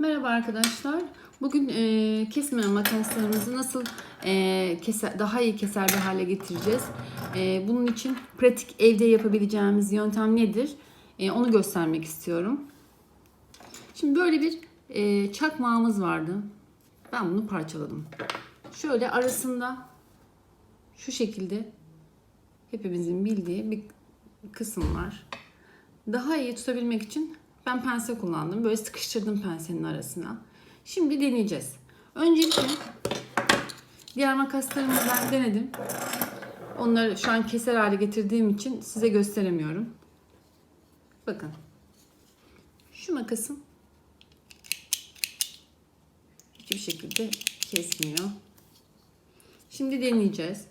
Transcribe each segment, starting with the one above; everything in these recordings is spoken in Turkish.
Merhaba arkadaşlar. Bugün e, kesme makaslarımızı nasıl e, keser, daha iyi keser bir hale getireceğiz. E, bunun için pratik evde yapabileceğimiz yöntem nedir? E, onu göstermek istiyorum. Şimdi böyle bir e, çakmağımız vardı. Ben bunu parçaladım. Şöyle arasında şu şekilde hepimizin bildiği bir kısım var. Daha iyi tutabilmek için ben pense kullandım. Böyle sıkıştırdım pensenin arasına. Şimdi deneyeceğiz. Öncelikle diğer makaslarımı ben denedim. Onları şu an keser hale getirdiğim için size gösteremiyorum. Bakın. Şu makasım hiçbir şekilde kesmiyor. Şimdi deneyeceğiz.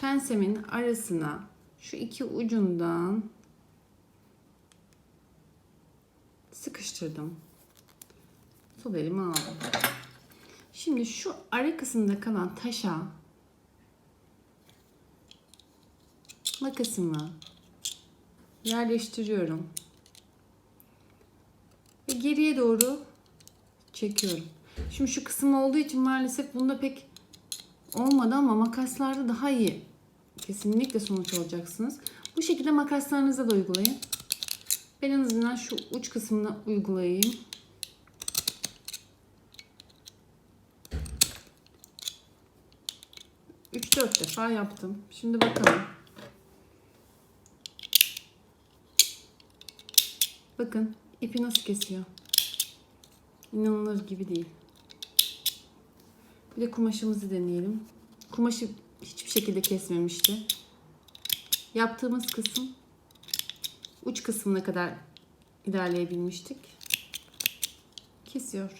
Pensemin arasına şu iki ucundan sıkıştırdım. Sol elimi aldım. Şimdi şu ara kısımda kalan taşa makasımı yerleştiriyorum. Ve geriye doğru çekiyorum. Şimdi şu kısım olduğu için maalesef bunda pek olmadı ama makaslarda daha iyi kesinlikle sonuç alacaksınız. Bu şekilde makaslarınıza da uygulayın. Ben en azından şu uç kısmına uygulayayım. Üç dört defa yaptım. Şimdi bakalım. Bakın ipi nasıl kesiyor. İnanılır gibi değil. Bir de kumaşımızı deneyelim. Kumaşı hiçbir şekilde kesmemişti. Yaptığımız kısım uç kısmına kadar ilerleyebilmiştik. Kesiyor.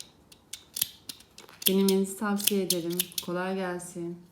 Denemenizi tavsiye ederim. Kolay gelsin.